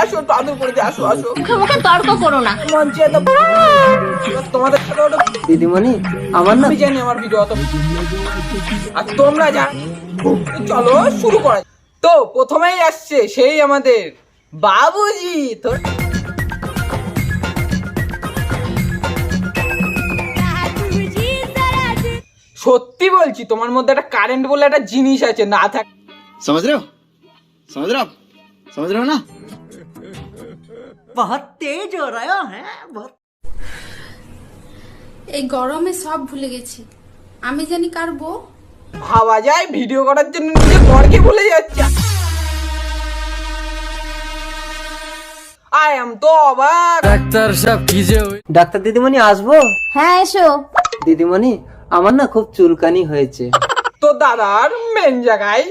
আসো একটু আদর করে আসো আসো। মুখে মুখে তর্ক করো না। মন চেয়ে তোমাদের সাথে দিদিমণি আমার না জানি আমার ভিডিও অত আর তোমরা যা চলো শুরু করা তো প্রথমেই আসছে সেই আমাদের বাবুজি। তোর সত্যি বলছি তোমার মধ্যে একটা কারেন্ট বলে একটা জিনিস আছে না থাক সমাজ রেও? সমাজ রেও? সমাজ না? বহুত তেজ হো রহা হ্যাঁ বহুত এই গরমে সব ভুলে গেছি। আমি জানি কার বউ। ভাবা যায় ভিডিও করার জন্য নিজের বরকে ভুলে যাচ্ছে। আই এম তো অবাক। ডাক্তার সব কি যে ডাক্তার দিদিমণি আসব? হ্যাঁ এসো। দিদিমণি আমার না খুব চুলকানি হয়েছে। তো দাদার মেন জায়গায়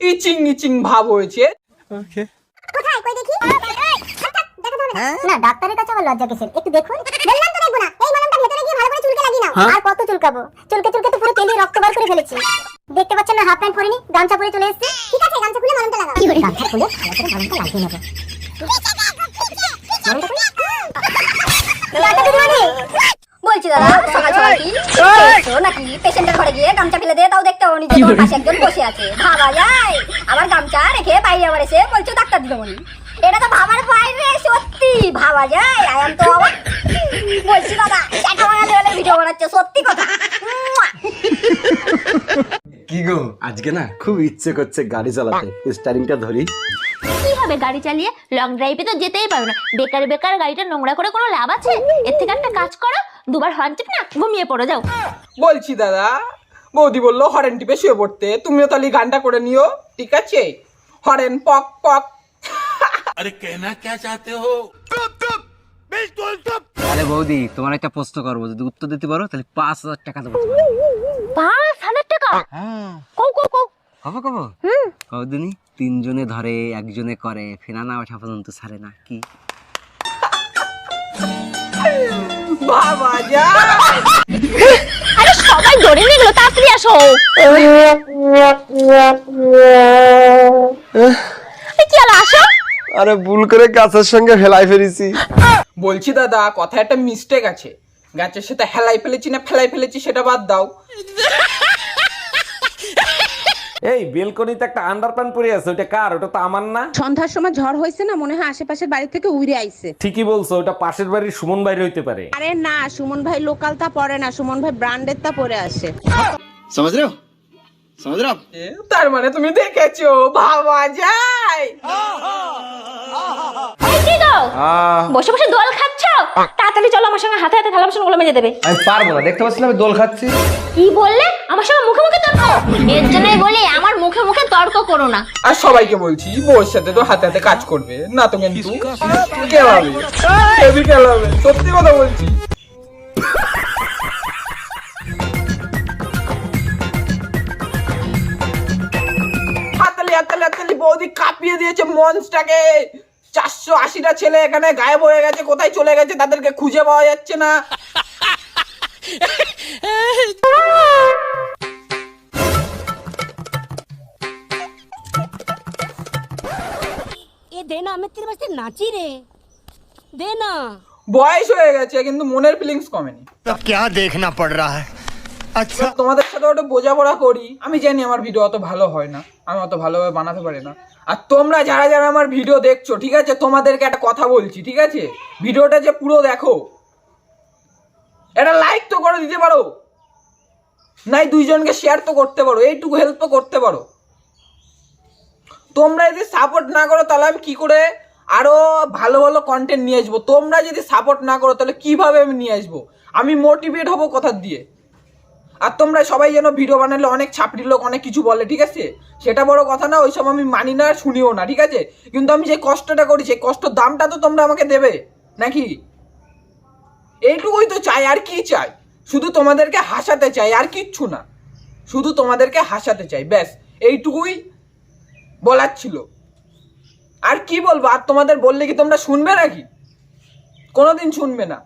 ইচিং ইচিং ভাব হয়েছে। ওকে কোথায়? কই দেখি? না ডাক্তারের কাছে আমার লজ্জা কিসের? একটু দেখুন। বললাম তো দেখব না। এই মলমটা ভেতরে গিয়ে ভালো করে চুলকে লাগিয়ে নাও। আর কত চুলকাবো? চুলকে চুলকে তো পুরো তেলে রক্ত বার করে ফেলেছি। দেখতে পাচ্ছেন না হাফ প্যান্ট পরিনি গামছা পরে চলে এসেছে। ঠিক আছে গামছা খুলে মলমটা লাগাও। কি করে? গামছা খুলে ভালো করে মলমটা লাগিয়ে নেব। বলছি দাদা সকাল সকাল কি? নাকি? পেশেন্টের ঘরে গিয়ে গামছা ফেলে দিয়ে তাও দেখতে পাবো নিজে পাশে একজন বসে আছে। ভাবা যায়। আমার গামছা রেখে বাইরে আবার এসে বলছো ডাক্তার দিদিমণি। এটা তো ভাবার বাইরে সত্যি। ভাবা যায় আই এম তো অবাক বলছি দাদা চ্যাটা বাঙালি ভিডিও বানাচ্ছে সত্যি কথা। কি গো? আজকে না খুব ইচ্ছে করছে গাড়ি চালাতে। স্টারিংটা ধরি। কি হবে গাড়ি চালিয়ে? লং ড্রাইভে তো যেতেই পারো না। বেকার বেকার গাড়িটা নোংরা করে কোনো লাভ আছে? এর থেকে একটা কাজ করো দুবার হর্ন চেপে না ঘুমিয়ে পড়ো যাও। বলছি দাদা বৌদি বলল হরেন টিপে শুয়ে পড়তে। তুমিও তাহলে গানটা করে নিও ঠিক আছে? হরেন পক পক আরে বৌদি তোমার একটা প্রশ্ন করব যদি উত্তর দিতে পারো তাহলে পাঁচ হাজার টাকা দেবো। পাঁচ হাজার টাকা? কৌ কৌ কৌ কবে কব? কদিনই তিনজনে ধরে একজনে করে ফেনা না ওঠা পর্যন্ত ছাড়ে না কি? বাবা যা। আরে সবাই ধরে নিয়ে গেলো তাড়াতাড়ি কি আসো আরে ভুল করে গাছের সঙ্গে হেলাই ফেলেছি। বলছি দাদা কথা একটা মিস্টেক আছে। গাছের সাথে হেলাই ফেলেছি না ফেলাই ফেলেছি সেটা বাদ দাও। এই বেলকনিতে একটা আন্ডারপ্যান্ট পরে আছে ওটা কার? ওটা তো আমার না। সন্ধ্যার সময় ঝড় হয়েছে না মনে হয় আশেপাশের বাড়ি থেকে উড়ে আইছে। ঠিকই বলছো ওটা পাশের বাড়ির সুমন ভাই হইতে পারে। আরে না সুমন ভাই লোকাল তা পরে না সুমন ভাই ব্র্যান্ডেড তা পরে আসে। সমাজ রেও समझ रहे हो आप এ, তার মানে তুমি দেখেছো ভাবা যায় এই কি গো বসে বসে দোল খাচ্ছ তাড়াতাড়ি চলো আমার সঙ্গে হাতে হাতে থালা বাসন গুলো মেজে দেবে আমি পারবো না দেখতে পাচ্ছিলাম আমি দোল খাচ্ছি কি বললে আমার সঙ্গে মুখে মুখে তর্ক এর জন্যই বলি আমার মুখে মুখে তর্ক করো না আর সবাইকে বলছি বউর সাথে তো হাতে হাতে কাজ করবে না তো কিন্তু কেলাবে কেবি কেলাবে সত্যি কথা বলছি হাতালি হাতালি হাতালি বৌদি কাঁপিয়ে দিয়েছে মঞ্চটাকে চারশো আশিটা ছেলে এখানে গায়েব হয়ে গেছে কোথায় চলে গেছে তাদেরকে খুঁজে পাওয়া যাচ্ছে না এ দে না আমি তোর পাশে নাচি রে দে না বয়স হয়ে গেছে কিন্তু মনের ফিলিংস কমেনি अब क्या देखना पड़ रहा है अच्छा তোমাদের সাথে ওটা বোঝাপড়া করি, আমি জানি আমার ভিডিও অত ভালো হয় না, আমি অত ভালোভাবে বানাতে পারি না। আর তোমরা যারা যারা আমার ভিডিও দেখছ, ঠিক আছে? তোমাদেরকে একটা কথা বলছি, ঠিক আছে? ভিডিওটা যে পুরো দেখো এটা লাইক তো করে দিতে পারো। নাই দুইজনকে শেয়ার তো করতে পারো, এইটুকু হেল্প তো করতে পারো। তোমরা যদি সাপোর্ট না করো, তাহলে আমি কি করে আরও ভালো ভালো কন্টেন্ট নিয়ে আসব? তোমরা যদি সাপোর্ট না করো, তাহলে কীভাবে আমি নিয়ে আসব? আমি মোটিভেট হব কোথার দিয়ে? আর তোমরা সবাই যেন ভিডিও বানালে অনেক ছাপড়ি লোক, অনেক কিছু বলে, ঠিক আছে? সেটা বড় কথা না, ওইসব আমি মানি না শুনিও না, ঠিক আছে? কিন্তু আমি যে কষ্টটা করি, সেই কষ্টর দামটা তো তোমরা আমাকে দেবে, নাকি? এইটুকুই তো চাই, আর কি চাই? শুধু তোমাদেরকে হাসাতে চাই, আর কিচ্ছু না। শুধু তোমাদেরকে হাসাতে চাই, ব্যাস, এইটুকুই বলার ছিল। আর কি বলব, আর তোমাদের বললে কি তোমরা শুনবে নাকি? কোনোদিন শুনবে না।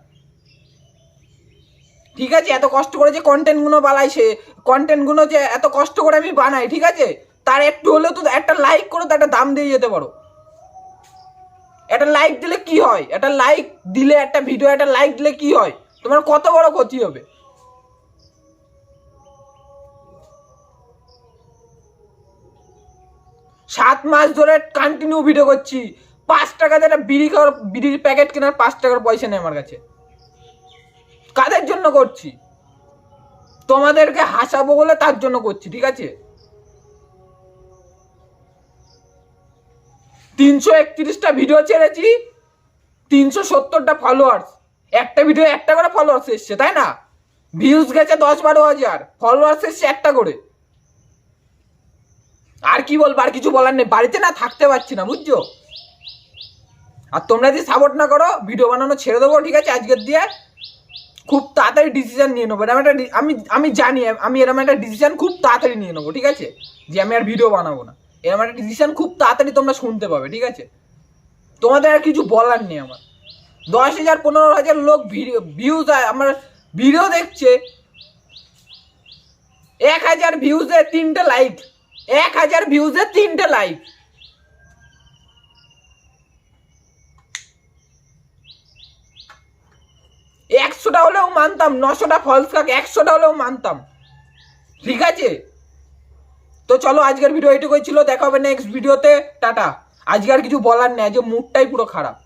ঠিক আছে, এত কষ্ট করে যে কন্টেন্টগুলো বানাই সে কন্টেন্টগুলো যে এত কষ্ট করে আমি বানাই, ঠিক আছে? তার একটু হলেও তো একটা লাইক করো, তো একটা দাম দিয়ে যেতে পারো। একটা লাইক দিলে কি হয়? একটা লাইক দিলে, একটা ভিডিও একটা লাইক দিলে কি হয়? তোমার কত বড় ক্ষতি হবে? সাত মাস ধরে কন্টিনিউ ভিডিও করছি। পাঁচ টাকা দিয়ে একটা বিড়ি খাওয়ার, বিড়ির প্যাকেট কেনার পাঁচ টাকার পয়সা নেই আমার কাছে। জন্য করছি। তোমাদেরকে হাসাবো বলে তার জন্য করছি, ঠিক আছে? তিনশো একত্রিশটা ভিডিও ছেড়েছি, তিনশো সত্তরটা ফলোয়ার্স একটা ভিডিও একটা করে ফলোয়ার্স এসছে, তাই না? ভিউজ গেছে দশ বারো হাজার ফলোয়ার্স এসছে একটা করে। আর কি বলব, আর কিছু বলার নেই, বাড়িতে না থাকতে পারছি না, বুঝছ? আর তোমরা যদি সাপোর্ট না করো ভিডিও বানানো ছেড়ে দেবো, ঠিক আছে, আজকের দিয়ে। খুব তাড়াতাড়ি ডিসিশন নিয়ে নেব। এরকম একটা আমি আমি জানি, আমি এরকম একটা ডিসিশন খুব তাড়াতাড়ি নিয়ে নেব, ঠিক আছে? যে আমি আর ভিডিও বানাবো না। এরকম একটা ডিসিশন খুব তাড়াতাড়ি তোমরা শুনতে পাবে, ঠিক আছে? তোমাদের আর কিছু বলার নেই আমার। দশ হাজার, পনেরো হাজার লোক ভিডিও ভিউজ আমার ভিডিও দেখছে। এক হাজার ভিউজে তিনটে লাইক এক হাজার ভিউজে তিনটে লাইক একশোটা হলেও মানতাম, নশোটা ফলস কাক, একশোটা হলেও মানতাম। ঠিক আছে? তো চলো আজকের ভিডিও এটুকুই ছিল, দেখা হবে নেক্সট ভিডিওতে টাটা। আজকে আর কিছু বলার নেই যে মুডটাই পুরো খারাপ।